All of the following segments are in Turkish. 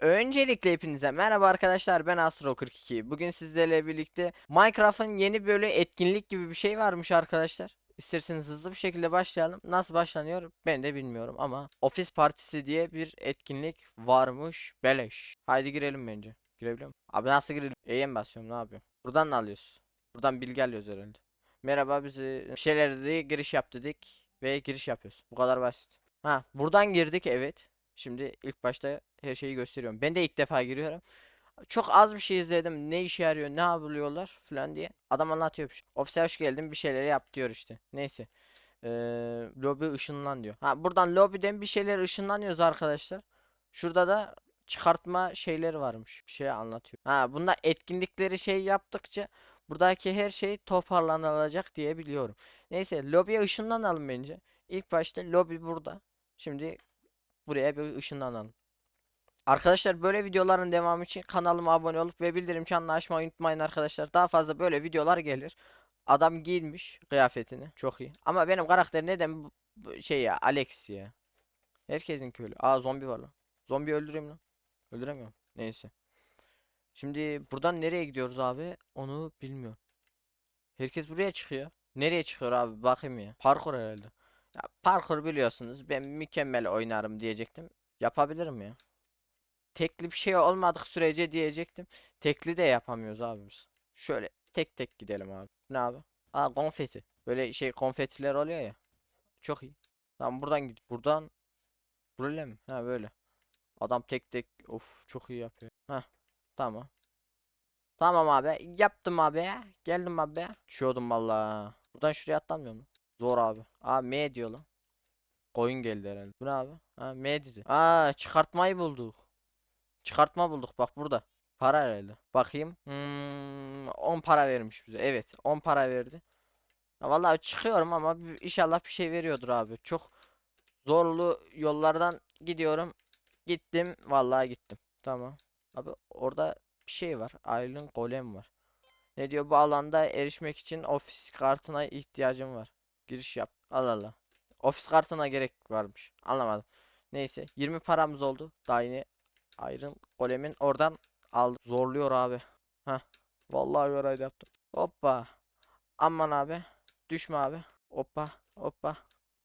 Öncelikle hepinize merhaba arkadaşlar ben Astro42. Bugün sizlerle birlikte Minecraft'ın yeni böyle etkinlik gibi bir şey varmış arkadaşlar. İsterseniz hızlı bir şekilde başlayalım. Nasıl başlanıyor ben de bilmiyorum ama Ofis Partisi diye bir etkinlik varmış beleş. Haydi girelim bence. Girebiliyor muyum? Abi nasıl girelim? E'ye mi basıyorum ne yapıyorum? Buradan ne alıyoruz? Buradan bilgi alıyoruz herhalde. Merhaba bizi şeyler diye giriş yap dedik ve giriş yapıyoruz. Bu kadar basit. Ha buradan girdik evet. Şimdi ilk başta her şeyi gösteriyorum. Ben de ilk defa giriyorum. Çok az bir şey izledim. Ne işe yarıyor, ne yapıyorlar falan diye. Adam anlatıyor şey. Ofise hoş geldin bir şeyleri yap diyor işte. Neyse. Ee, lobi ışınlan diyor. Ha buradan lobiden bir şeyler ışınlanıyoruz arkadaşlar. Şurada da çıkartma şeyleri varmış. Bir şey anlatıyor. Ha bunda etkinlikleri şey yaptıkça buradaki her şey toparlanılacak diye biliyorum. Neyse lobiye ışınlanalım bence. İlk başta lobi burada. Şimdi buraya bir ışınlanalım. Arkadaşlar böyle videoların devamı için kanalıma abone olup ve bildirim çanını açmayı unutmayın arkadaşlar. Daha fazla böyle videolar gelir. Adam giyinmiş kıyafetini. Çok iyi. Ama benim karakter neden şey ya Alex ya. Herkesin köylü. Aa zombi var lan. Zombi öldüreyim lan. Öldüremiyorum. Neyse. Şimdi buradan nereye gidiyoruz abi? Onu bilmiyorum. Herkes buraya çıkıyor. Nereye çıkıyor abi? Bakayım ya. Parkur herhalde. Ya parkur biliyorsunuz. Ben mükemmel oynarım diyecektim. Yapabilirim ya. Tekli bir şey olmadık sürece diyecektim. Tekli de yapamıyoruz abi biz. Şöyle tek tek gidelim abi. Ne abi? Aa konfeti. Böyle şey konfetiler oluyor ya. Çok iyi. Tamam buradan git. Buradan böyle mi? Ha böyle. Adam tek tek of çok iyi yapıyor. Ha tamam. Tamam abi. Yaptım abi. Geldim abi. Düşüyordum valla. Buradan şuraya atlamıyor mu? Zor abi. Aa M diyor lan. Koyun geldi herhalde. Bu ne abi? Ha M dedi. Aa çıkartmayı bulduk. Çıkartma bulduk bak burada. Para herhalde. Bakayım. Hmm, 10 para vermiş bize. Evet 10 para verdi. Ya vallahi çıkıyorum ama inşallah bir şey veriyordur abi. Çok zorlu yollardan gidiyorum. Gittim. Vallahi gittim. Tamam. Abi orada bir şey var. Aylin golem var. Ne diyor? Bu alanda erişmek için ofis kartına ihtiyacım var. Giriş yap. Allah Allah. Ofis kartına gerek varmış. Anlamadım. Neyse. 20 paramız oldu. Daha yeni Iron Golem'in oradan al zorluyor abi. Heh. Vallahi görevde yaptım. Hoppa. Aman abi. Düşme abi. Hoppa. Hoppa.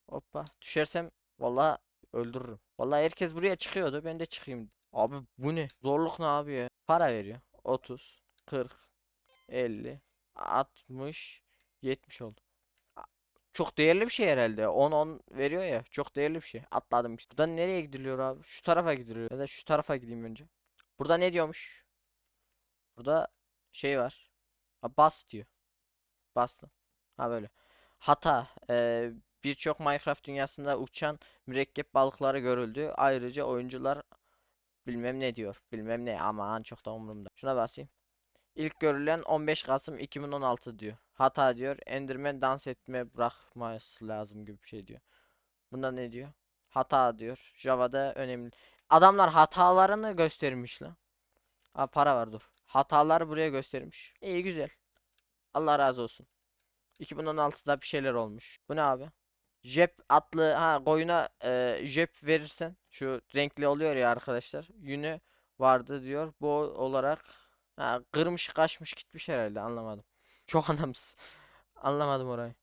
Hoppa. Düşersem vallahi öldürürüm. Vallahi herkes buraya çıkıyordu. Ben de çıkayım. Abi bu ne? Zorluk ne abi ya? Para veriyor. 30, 40, 50, 60, 70 oldu. Çok değerli bir şey herhalde. 10 10 veriyor ya. Çok değerli bir şey. Atladım işte. Buradan nereye gidiliyor abi? Şu tarafa gidiliyor. Ya da şu tarafa gideyim önce. Burada ne diyormuş? Burada şey var. Ha, bas diyor. Bastım. Ha böyle. Hata. eee, Birçok Minecraft dünyasında uçan mürekkep balıkları görüldü. Ayrıca oyuncular bilmem ne diyor. Bilmem ne. Aman çok da umurumda. Şuna basayım. İlk görülen 15 Kasım 2016 diyor. Hata diyor. Enderman dans etme bırakması lazım gibi bir şey diyor. Bunda ne diyor? Hata diyor. Java'da önemli. Adamlar hatalarını göstermiş lan. Ha para var dur. Hataları buraya göstermiş. İyi güzel. Allah razı olsun. 2016'da bir şeyler olmuş. Bu ne abi? Jep atlı ha koyuna e, jep verirsen şu renkli oluyor ya arkadaşlar. Yünü vardı diyor. Bu olarak ha, kırmış kaçmış gitmiş herhalde anlamadım. Çok anlamsız. Anlamadım orayı.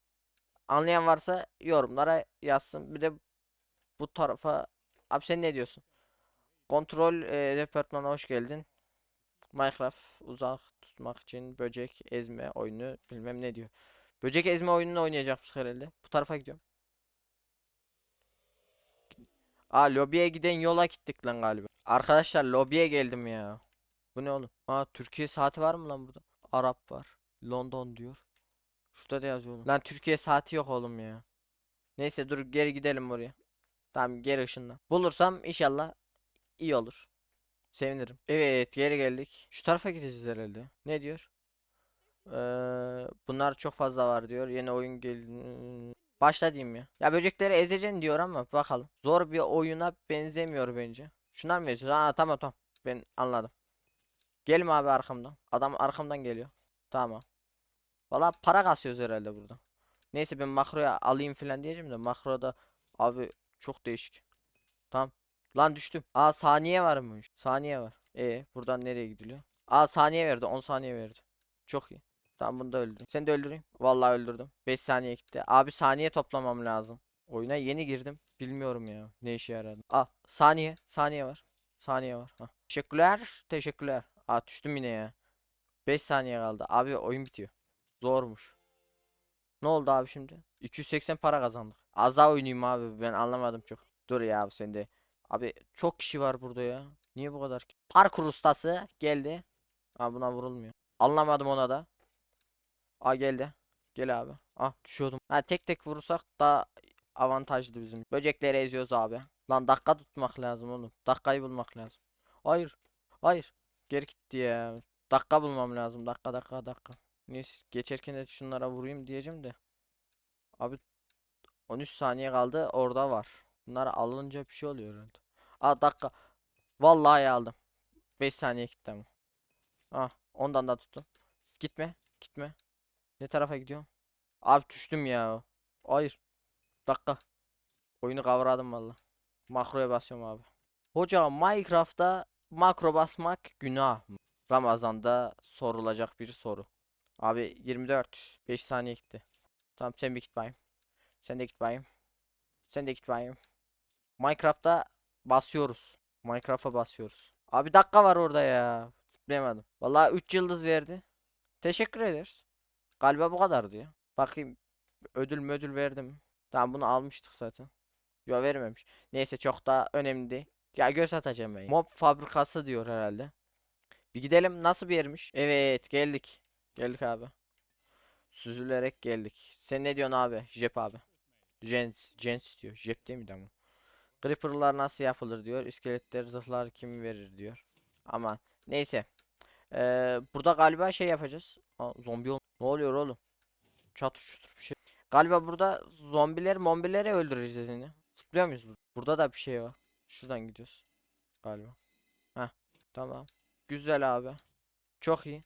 Anlayan varsa yorumlara yazsın. Bir de bu tarafa abi sen ne diyorsun? Kontrol e, departmanına hoş geldin. Minecraft uzak tutmak için böcek ezme oyunu bilmem ne diyor. Böcek ezme oyununu oynayacakmış herhalde. Bu tarafa gidiyorum. Aa lobiye giden yola gittik lan galiba. Arkadaşlar lobiye geldim ya. Bu ne oğlum? Aa Türkiye saati var mı lan burada? Arap var. London diyor. Şurada da yazıyor oğlum. Lan Türkiye saati yok oğlum ya. Neyse dur geri gidelim oraya. Tamam geri ışınla. Bulursam inşallah iyi olur. Sevinirim. Evet geri geldik. Şu tarafa gideceğiz herhalde. Ne diyor? Eee, bunlar çok fazla var diyor. Yeni oyun gel... Başla diyeyim ya. Ya böcekleri ezeceksin diyor ama bakalım. Zor bir oyuna benzemiyor bence. Şunlar mı eziyor? Aa tamam tamam. Ben anladım. Gelme abi arkamdan. Adam arkamdan geliyor. Tamam. Valla para kasıyoruz herhalde burada. Neyse ben makroya alayım falan diyeceğim de makroda abi çok değişik. Tamam. Lan düştüm. Aa saniye varmış. Saniye var. E buradan nereye gidiliyor? Aa saniye verdi. 10 saniye verdi. Çok iyi. Tamam bunu da öldürdüm. Seni de öldüreyim. Vallahi öldürdüm. 5 saniye gitti. Abi saniye toplamam lazım. Oyuna yeni girdim. Bilmiyorum ya. Ne işe yaradı. Aa saniye. Saniye var. Saniye var. Hah. Teşekkürler. Teşekkürler. Aa düştüm yine ya. 5 saniye kaldı. Abi oyun bitiyor. Zormuş. Ne oldu abi şimdi? 280 para kazandık. Az daha oynayayım abi. Ben anlamadım çok. Dur ya abi sen de. Abi çok kişi var burada ya. Niye bu kadar? ki? Parkur ustası geldi. Aa buna vurulmuyor. Anlamadım ona da. Aa geldi. Gel abi. Ah düşüyordum. Ha tek tek vurursak daha avantajlı bizim. Böcekleri eziyoruz abi. Lan dakika tutmak lazım oğlum. Dakikayı bulmak lazım. Hayır. Hayır. Geri gitti ya. Dakika bulmam lazım. Dakika dakika dakika. Neyse geçerken de şunlara vurayım diyeceğim de. Abi 13 saniye kaldı. Orada var. Bunlar alınca bir şey oluyor herhalde. Aa dakika. Vallahi aldım. 5 saniye gitti ama. Ah ondan da tuttum. Gitme. Gitme. Ne tarafa gidiyorum? Abi düştüm ya. Hayır. Dakika. Oyunu kavradım valla. Makroya basıyorum abi. Hocam Minecraft'ta makro basmak günah? Ramazan'da sorulacak bir soru. Abi 24. 5 saniye gitti. Tamam sen bir git bayım. Sen de git bayım. Sen de git bayım. Minecraft'ta basıyoruz. Minecraft'a basıyoruz. Abi dakika var orada ya. Zıplayamadım. Vallahi 3 yıldız verdi. Teşekkür ederiz. Galiba bu kadardı ya. Bakayım ödül mödül verdim. Tamam bunu almıştık zaten. Yo vermemiş. Neyse çok da önemli. Ya göz atacağım ben. Mob fabrikası diyor herhalde. Bir gidelim nasıl bir yermiş? Evet geldik. Geldik abi. Süzülerek geldik. Sen ne diyorsun abi? Jep abi. Jens, Jens diyor. Jep değil miydi ama? Creeper'lar nasıl yapılır diyor. İskeletler zırhlar kim verir diyor. Aman. Neyse. Ee, burada galiba şey yapacağız. Aa, zombi ol. Ne oluyor oğlum? Çatır çutur bir şey. Galiba burada zombiler mombileri öldüreceğiz yine. Zıplıyor muyuz? Burada da bir şey var. Şuradan gidiyoruz. Galiba. Heh. Tamam. Güzel abi. Çok iyi.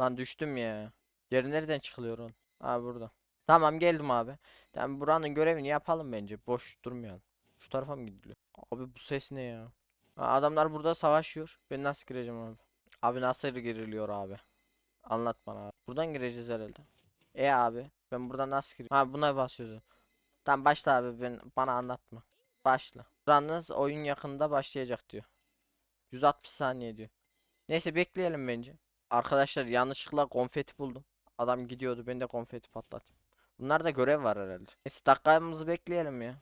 Lan düştüm ya. Geri nereden çıkılıyor oğlum? Ha burada. Tamam geldim abi. Tamam buranın görevini yapalım bence. Boş durmayalım. Şu tarafa mı gidiliyor? Abi bu ses ne ya? Adamlar burada savaşıyor. Ben nasıl gireceğim abi? Abi nasıl giriliyor abi? Anlat bana abi. Buradan gireceğiz herhalde. E abi ben buradan nasıl gireyim? Ha buna basıyoruz. Tamam başla abi ben bana anlatma. Başla. Yalnız oyun yakında başlayacak diyor. 160 saniye diyor. Neyse bekleyelim bence. Arkadaşlar yanlışlıkla konfeti buldum. Adam gidiyordu ben de konfeti patlattım. Bunlar da görev var herhalde. Neyse dakikamızı bekleyelim ya.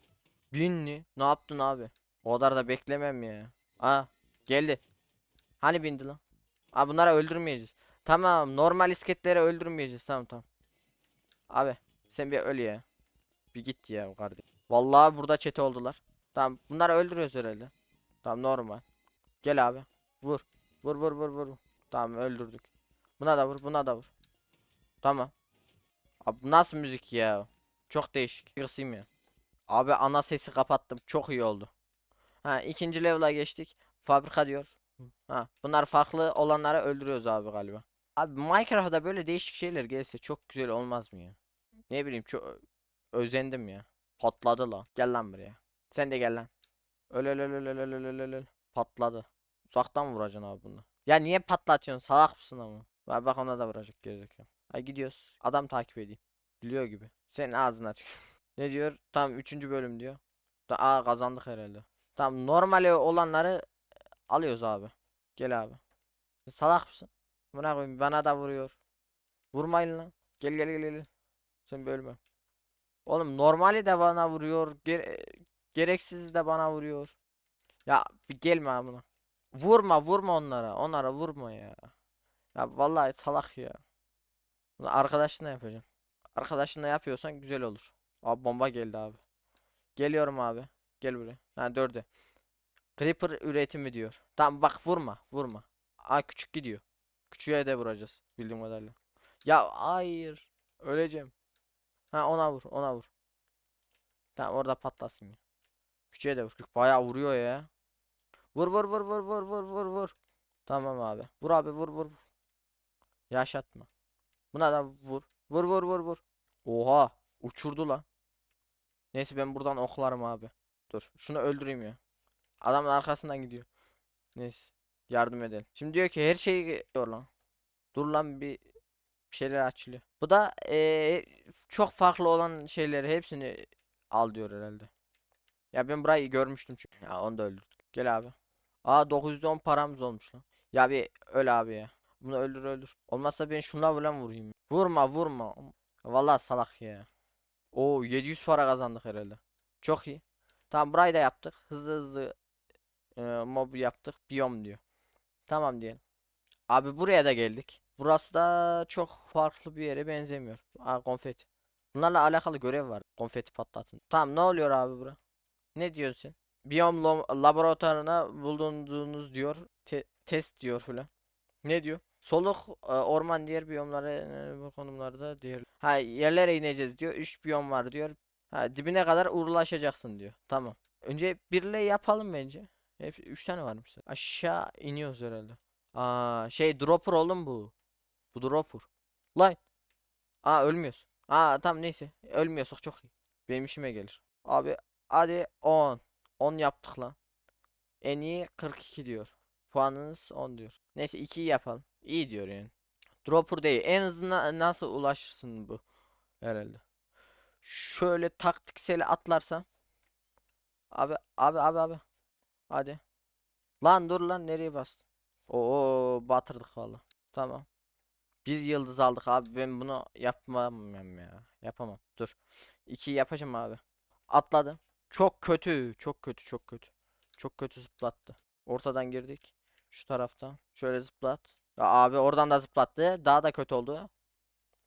Binli. Ne yaptın abi? O kadar da beklemem ya. Aa geldi. Hani bindi lan? Aa bunları öldürmeyeceğiz. Tamam normal isketleri öldürmeyeceğiz. Tamam tamam. Abi sen bir öl ya. Bir git ya kardeşim. Vallahi burada çete oldular. Tamam bunları öldürüyoruz herhalde. Tamam normal. Gel abi. Vur. Vur vur vur vur. Tamam öldürdük. Buna da vur buna da vur. Tamam. Abi nasıl müzik ya? Çok değişik. Kırsayım ya. Abi ana sesi kapattım. Çok iyi oldu. Ha ikinci level'a geçtik. Fabrika diyor. Ha bunlar farklı olanları öldürüyoruz abi galiba. Abi Minecraft'da böyle değişik şeyler gelse çok güzel olmaz mı ya? Ne bileyim çok özendim ya. Patladı lan. Gel lan buraya. Sen de gel lan. Öl öl öl öl öl öl öl öl. Patladı. Uzaktan vuracaksın abi bunu. Ya niye patlatıyorsun? Salak mısın ama? Bak bak ona da vuracak gerizekalı. Hadi gidiyoruz. Adam takip edeyim. Biliyor gibi. Senin ağzına tük. ne diyor? Tam 3. bölüm diyor. Da Aa kazandık herhalde. Tamam normali olanları alıyoruz abi. Gel abi. Salak mısın? Buna koyayım bana da vuruyor. Vurmayın lan. Gel gel gel gel. Sen bölme. Oğlum normali de bana vuruyor. Gere gereksiz de bana vuruyor. Ya bir gelme buna. Vurma vurma onlara. Onlara vurma ya. Ya vallahi salak ya. Bunu yapacağım. Arkadaşınla yapıyorsan güzel olur. Abi bomba geldi abi. Geliyorum abi. Gel buraya. Ha dörde. Creeper üretimi diyor. Tamam bak vurma vurma. Aa küçük gidiyor. Küçüğe de vuracağız bildiğim kadarıyla. Ya hayır. Öleceğim. Ha ona vur ona vur. Tamam orada patlasın ya. Küçüğe de vur. Küçük bayağı vuruyor ya. Vur vur vur vur vur vur vur vur. Tamam abi. Vur abi vur vur. Yaşatma. Buna da vur. Vur vur vur vur. Oha. Uçurdu lan. Neyse ben buradan oklarım abi. Dur. Şunu öldüreyim ya. Adamın arkasından gidiyor. Neyse. Yardım edelim. Şimdi diyor ki her şeyi diyor lan. Dur lan bir bir şeyler açılıyor. Bu da eee, çok farklı olan şeyleri hepsini al diyor herhalde. Ya ben burayı görmüştüm çünkü. Ya onu da öldürdük. Gel abi. Aa 910 paramız olmuş lan. Ya bir öl abi ya. Bunu öldür öldür. Olmazsa ben şuna falan vurayım. Vurma vurma. Vallahi salak ya. Oo 700 para kazandık herhalde. Çok iyi. Tamam burayı da yaptık. Hızlı hızlı e, mob yaptık. Biyom diyor. Tamam diyelim. Abi buraya da geldik. Burası da çok farklı bir yere benzemiyor. Aa konfeti. Bunlarla alakalı görev var. Konfeti patlatın. Tamam ne oluyor abi bura? Ne diyorsun? Biyom laboratuvarına bulunduğunuz diyor. Te- test diyor filan. Ne diyor? Soluk e, orman diğer biyomları e, bu konumlarda diğer. Ha yerlere ineceğiz diyor. 3 biyom var diyor. Ha dibine kadar uğurlaşacaksın diyor. Tamam. Önce birle yapalım bence. Hep 3 tane varmış. Aşağı iniyoruz herhalde. Aa şey dropper oğlum bu. Bu dropper. Lan. Aa ölmüyoruz. Aa tamam neyse. Ölmüyorsak çok iyi. Benim işime gelir. Abi hadi 10. 10 yaptık lan. En iyi 42 diyor. Puanınız 10 diyor. Neyse 2'yi yapalım. İyi diyor yani. Dropper değil. En hızlı na- nasıl ulaşırsın bu herhalde. Şöyle taktiksel atlarsam. Abi abi abi abi. Hadi. Lan dur lan nereye bastın? Oo batırdık valla. Tamam. Bir yıldız aldık abi. Ben bunu yapmam ya. Yapamam. Dur. İki yapacağım abi. Atladım. Çok kötü. Çok kötü. Çok kötü. Çok kötü zıplattı. Ortadan girdik. Şu taraftan. Şöyle zıplat. Ya abi oradan da zıplattı. Daha da kötü oldu.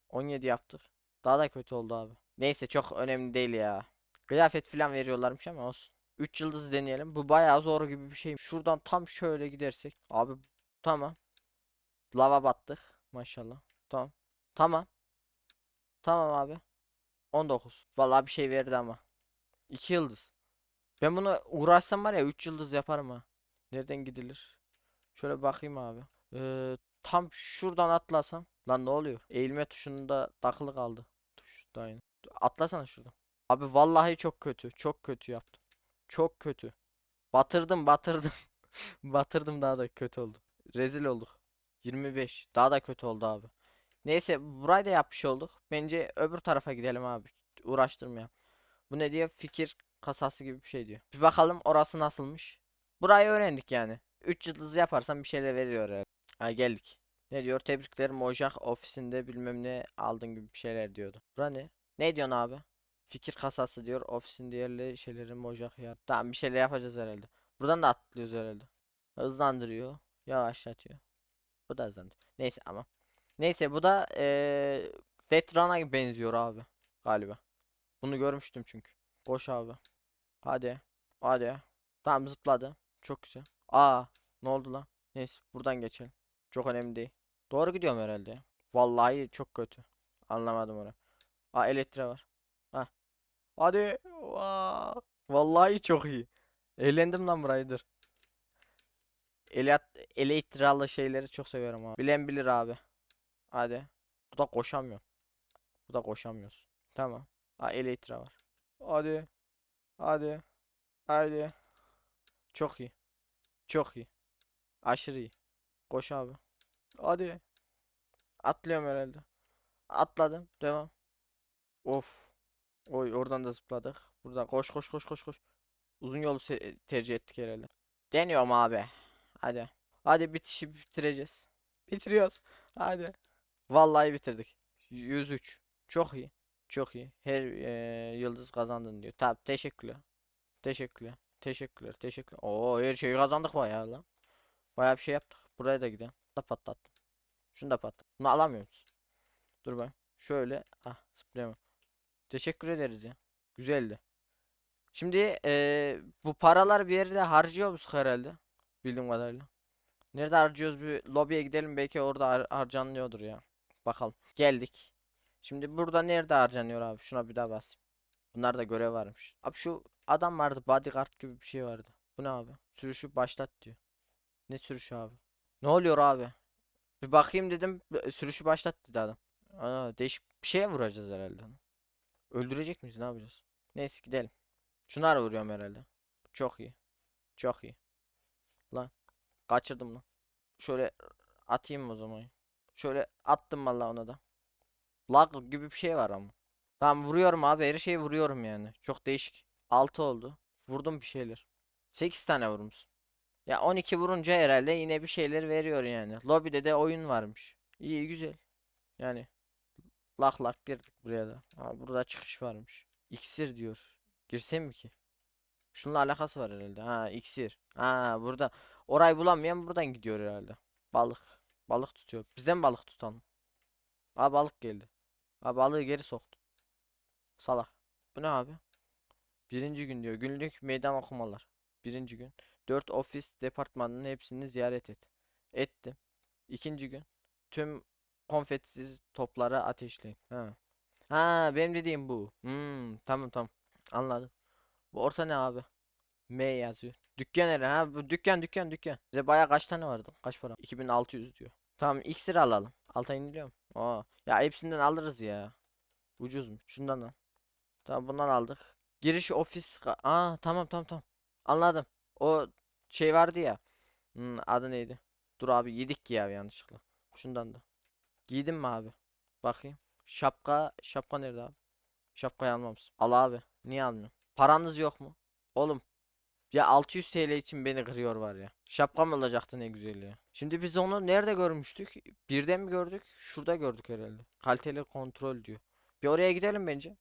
17 yaptık. Daha da kötü oldu abi. Neyse çok önemli değil ya. Kıyafet falan veriyorlarmış ama olsun. 3 yıldız deneyelim. Bu bayağı zor gibi bir şey. Şuradan tam şöyle gidersek. Abi tamam. Lava battık. Maşallah. Tamam. Tamam. Tamam abi. 19. Vallahi bir şey verdi ama. 2 yıldız. Ben bunu uğraşsam var ya 3 yıldız yaparım ha. Nereden gidilir? Şöyle bakayım abi. Ee, tam şuradan atlasam. Lan ne oluyor? Eğilme tuşunda takılı kaldı. Tuş da aynı. Atlasana şuradan. Abi vallahi çok kötü. Çok kötü yaptım. Çok kötü. Batırdım batırdım. Batırdım daha da kötü oldu. Rezil olduk. 25. Daha da kötü oldu abi. Neyse burayı da yapmış olduk. Bence öbür tarafa gidelim abi. Uğraştırmayalım. Bu ne diyor? Fikir kasası gibi bir şey diyor. Bir bakalım orası nasılmış. Burayı öğrendik yani. 3 yıldız yaparsam bir şeyler veriyor herhalde. Ha geldik. Ne diyor? Tebrikler Mojang ofisinde bilmem ne aldın gibi bir şeyler diyordu. Bura ne? Ne diyorsun abi? Fikir kasası diyor. Ofisin diğerli şeyleri Mojang yer. Tamam bir şeyler yapacağız herhalde. Buradan da atlıyoruz herhalde. Hızlandırıyor. Yavaşlatıyor. Bu da hızlandı. Neyse ama. Neyse bu da eee Death Run'a benziyor abi. Galiba. Bunu görmüştüm çünkü. Koş abi. Hadi. Hadi. Tamam zıpladı. Çok güzel. Aa ne oldu lan? Neyse buradan geçelim. Çok önemli değil. Doğru gidiyorum herhalde. Vallahi çok kötü. Anlamadım onu. Aa elektriğe var. Hah. Hadi. Vaa. Vallahi çok iyi. Eğlendim lan burayı dur. Eliyat, elektralı şeyleri çok seviyorum abi. Bilen bilir abi. Hadi. Burada koşamıyorum. Burada koşamıyoruz. Tamam. Ha elektra var. Hadi. Hadi. Hadi. Çok iyi. Çok iyi. Aşırı iyi. Koş abi. Hadi. Atlıyorum herhalde. Atladım. Devam. Of. Oy oradan da zıpladık. Buradan koş koş koş koş koş. Uzun yolu tercih ettik herhalde. Deniyorum abi. Hadi. Hadi bitişi bitireceğiz. Bitiriyoruz. Hadi. Vallahi bitirdik. 103. Çok iyi. Çok iyi. Her eee, yıldız kazandın diyor. Tabi teşekkürler. Teşekkürler. Teşekkürler. Teşekkürler. Oo her şeyi kazandık bayağı lan. Bayağı bir şey yaptık. Buraya da gidelim. Da patlattım. Şunu da patlat. Bunu alamıyor musun? Dur ben. Şöyle. Ah zıplayamam. Teşekkür ederiz ya. Güzeldi. Şimdi eee, bu paralar bir yerde harcıyor musun herhalde? Bildiğim kadarıyla. Nerede harcıyoruz? Bir lobiye gidelim belki orada har- harcanıyordur ya. Bakalım. Geldik. Şimdi burada nerede harcanıyor abi? Şuna bir daha bas. Bunlar da görev varmış. Abi şu adam vardı bodyguard gibi bir şey vardı. Bu ne abi? Sürüşü başlat diyor. Ne sürüşü abi? Ne oluyor abi? Bir bakayım dedim. Sürüşü başlat dedi adam. Ana değişik bir şeye vuracağız herhalde. Öldürecek miyiz? Ne yapacağız? Neyse gidelim. Şunları vuruyorum herhalde. Çok iyi. Çok iyi. Lan kaçırdım lan. Şöyle atayım o zaman. Şöyle attım vallahi ona da. Lag gibi bir şey var ama. Tamam vuruyorum abi her şeyi vuruyorum yani. Çok değişik. 6 oldu. Vurdum bir şeyler. 8 tane vurmuşsun. Ya 12 vurunca herhalde yine bir şeyler veriyor yani. Lobide de oyun varmış. İyi güzel. Yani lak lak girdik buraya da. Ha, burada çıkış varmış. İksir diyor. Girsem mi ki? Şununla alakası var herhalde. Ha iksir. Ha burada orayı bulamayan buradan gidiyor herhalde. Balık. Balık tutuyor. Bizden balık tutalım. Ha balık geldi. Ha balığı geri soktu. Salak. Bu ne abi? Birinci gün diyor. Günlük meydan okumalar. Birinci gün. Dört ofis departmanının hepsini ziyaret et. Ettim. İkinci gün. Tüm konfetsiz topları ateşleyin. Ha. Ha benim dediğim bu. Hmm, tamam tamam. Anladım. Bu orta ne abi? M yazıyor. Dükkan nere? Ha bu dükkan dükkan dükkan. Bize bayağı kaç tane vardı? Kaç para? 2600 diyor. Tamam iksir alalım. Alta iniliyor mu? Aa, ya hepsinden alırız ya. Ucuz mu? Şundan al. Tamam bundan aldık. Giriş ofis. Aa tamam tamam tamam. Anladım. O şey vardı ya. Hmm, adı neydi? Dur abi yedik ya yanlışlıkla. Şundan da. Giydin mi abi? Bakayım. Şapka. Şapka nerede abi? Şapkayı almamışsın. Al abi. Niye almıyorsun? Paranız yok mu? Oğlum. Ya 600 TL için beni kırıyor var ya. Şapkam olacaktı ne güzel ya. Şimdi biz onu nerede görmüştük? Birden mi gördük? Şurada gördük herhalde. Kaliteli kontrol diyor. Bir oraya gidelim bence.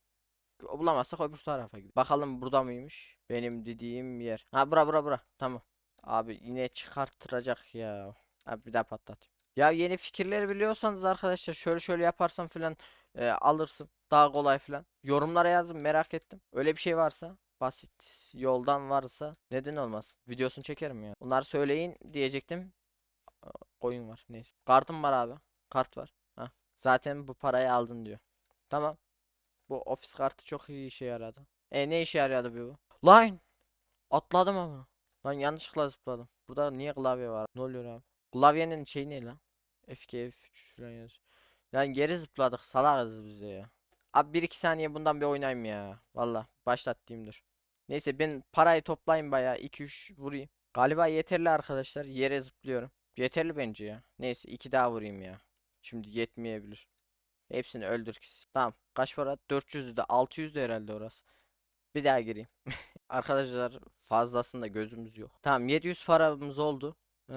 Bulamazsak öbür tarafa gidelim. Bakalım burada mıymış? Benim dediğim yer. Ha bura bura bura. Tamam. Abi yine çıkarttıracak ya. Abi bir daha patlatayım. Ya yeni fikirleri biliyorsanız arkadaşlar şöyle şöyle yaparsan filan e, alırsın. Daha kolay filan. Yorumlara yazın merak ettim. Öyle bir şey varsa basit yoldan varsa neden olmaz? Videosunu çekerim ya. Bunları söyleyin diyecektim. Koyun var. Neyse. Kartım var abi. Kart var. Ha. Zaten bu parayı aldın diyor. Tamam. Bu ofis kartı çok iyi işe yaradı. E ne işe yarıyordu bu? Lan! Atladım ama. Lan yanlışlıkla zıpladım. Burada niye klavye var? Ne oluyor abi? Klavyenin şeyi ne lan? F2 F3 falan yazıyor. Lan geri zıpladık. Salakız biz ya. Abi 1-2 saniye bundan bir oynayayım ya. Valla başlat diyeyim dur. Neyse ben parayı toplayayım bayağı 2-3 vurayım. Galiba yeterli arkadaşlar. Yere zıplıyorum. Yeterli bence ya. Neyse 2 daha vurayım ya. Şimdi yetmeyebilir. Hepsini öldür ki. Tamam. Kaç para? 400 de 600 de herhalde orası. Bir daha gireyim. Arkadaşlar fazlasında gözümüz yok. Tamam 700 paramız oldu. Ee,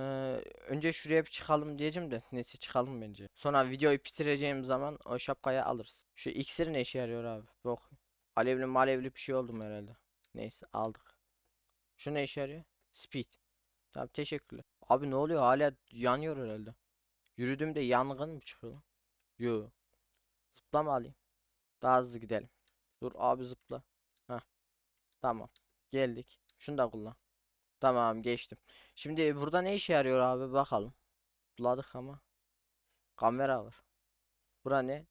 önce şuraya bir çıkalım diyeceğim de neyse çıkalım bence. Sonra videoyu bitireceğim zaman o şapkayı alırız. Şu iksir ne işe yarıyor abi? Yok. Alevli malevli bir şey oldum herhalde. Neyse aldık. Şu ne işe yarıyor? Speed. Tamam teşekkürler. Abi ne oluyor? Hala yanıyor herhalde. Yürüdüğümde yangın mı çıkıyor lan? Yo. Zıplama alayım. Daha hızlı gidelim. Dur abi zıpla. Heh. Tamam. Geldik. Şunu da kullan. Tamam geçtim. Şimdi burada ne işe yarıyor abi bakalım. Buladık ama. Kamera var. Bura ne?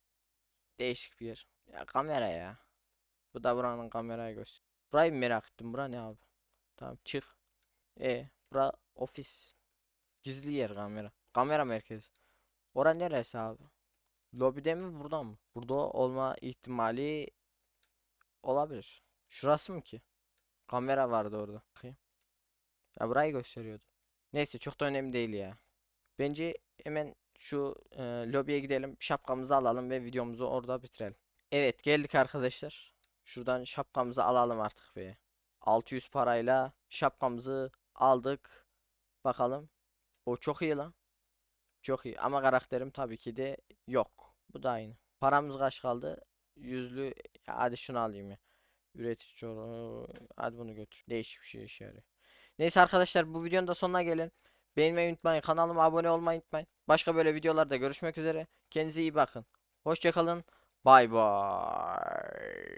Değişik bir yer. Ya kamera ya. Bu da buranın kamerayı göster. Burayı merak ettim. Bura ne abi? Tamam çık. E, bura ofis. Gizli yer kamera. Kamera merkezi. Ora neresi abi? Lobide mi burada mı? Burada olma ihtimali olabilir. Şurası mı ki? Kamera vardı orada. Bakayım. Ya burayı gösteriyordu. Neyse çok da önemli değil ya. Bence hemen şu e, lobiye gidelim. Şapkamızı alalım ve videomuzu orada bitirelim. Evet geldik arkadaşlar. Şuradan şapkamızı alalım artık be. 600 parayla şapkamızı aldık. Bakalım. O çok iyi lan. Çok iyi ama karakterim tabii ki de yok. Bu da aynı. Paramız kaç kaldı? Yüzlü. Ya hadi şunu alayım ya. Üretici çoğu. Hadi bunu götür. Değişik bir şey işe. Neyse arkadaşlar bu videonun da sonuna gelin. Beğenmeyi unutmayın. Kanalıma abone olmayı unutmayın. Başka böyle videolarda görüşmek üzere. Kendinize iyi bakın. Hoşçakalın. Bay bay.